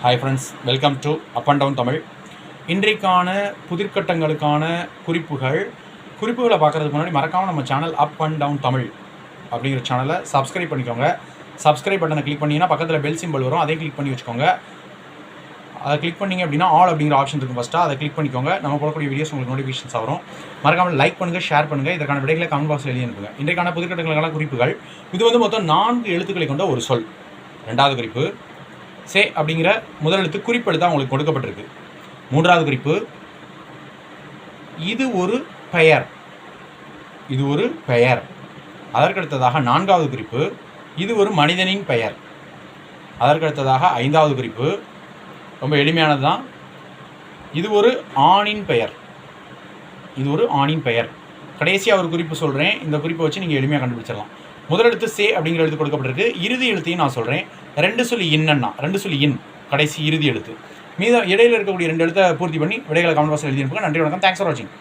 Hi friends welcome to up and down Tamil இன்றைக்கான புதிர்கட்டங்களுக்கான குறிப்புகள் குறிப்புகளை பார்க்குறதுக்கு முன்னாடி மறக்காமல் நம்ம channel up and down Tamil அப்படிங்கிற சேனலை சப்ஸ்கிரைப் பண்ணிக்கோங்க. சப்ஸ்கிரைப் பட்டனை கிளிக் பண்ணிங்கன்னா பக்கத்தில் பெல் சிம்பிள் வரும். அதையும் கிளிக் பண்ணி வச்சுக்கோங்க. அதை கிளிக் பண்ணீங்க அப்படின்னா ஆல் அப்படிங்கிற ஆப்ஷன் இருக்கும் ஃபஸ்ட்டாக அதை கிளிக் பண்ணிக்கோங்க. நம்ம போடக்கூடிய வீடியோஸ் உங்களுக்கு நோட்டிஃபிகேஷன்ஸ் வரும். மறக்காமல் லைக் பண்ணுங்கள் ஷேர் பண்ணுங்கள் இதற்கான விடைகளை கமெண்ட் பாக்ஸில் எழுதி அனுப்புங்க. இன்றைக்கான புதுக்கட்டங்களுக்கான குறிப்புகள். இது வந்து மொத்தம் நான்கு எழுத்துக்களை கொண்ட ஒரு சொல். ரெண்டாவது குறிப்பு. சே அப்படிங்கிற முதல் எழுத்து குறிப்பெழுத்தாக உங்களுக்கு கொடுக்கப்பட்டிருக்கு. மூன்றாவது குறிப்பு இது ஒரு பெயர். இது ஒரு பெயர். அதற்கடுத்ததாக நான்காவது குறிப்பு இது ஒரு மனிதனின் பெயர். அதற்கடுத்ததாக ஐந்தாவது குறிப்பு ரொம்ப எளிமையானது தான் இது ஒரு ஆணின் பெயர். இது ஒரு ஆணின் பெயர். கடைசியாக ஒரு குறிப்பு சொல்கிறேன் இந்த குறிப்பை வச்சு நீங்கள் எளிமையாக கண்டுபிடிச்சிடலாம். முதல் எழுத்து சே அப்படிங்கிற எழுத்து கொடுக்கப்பட்டிருக்கு. இறுதி எழுத்தையும் நான் சொல்கிறேன் ரெண்டு சொல்லி இன்னன்னா ரெண்டு சொல்லி இன் கடைசி இறுதி எழுத்து. மீதம் இடையில் இருக்கக்கூடிய ரெண்டு எழுத்தை பூர்த்தி பண்ணி விடைகளை கமெண்ட் பாக்ஸில் எழுதி நன்றி வணக்கம். தேங்க்ஸ் ஃபார் வாட்சிங்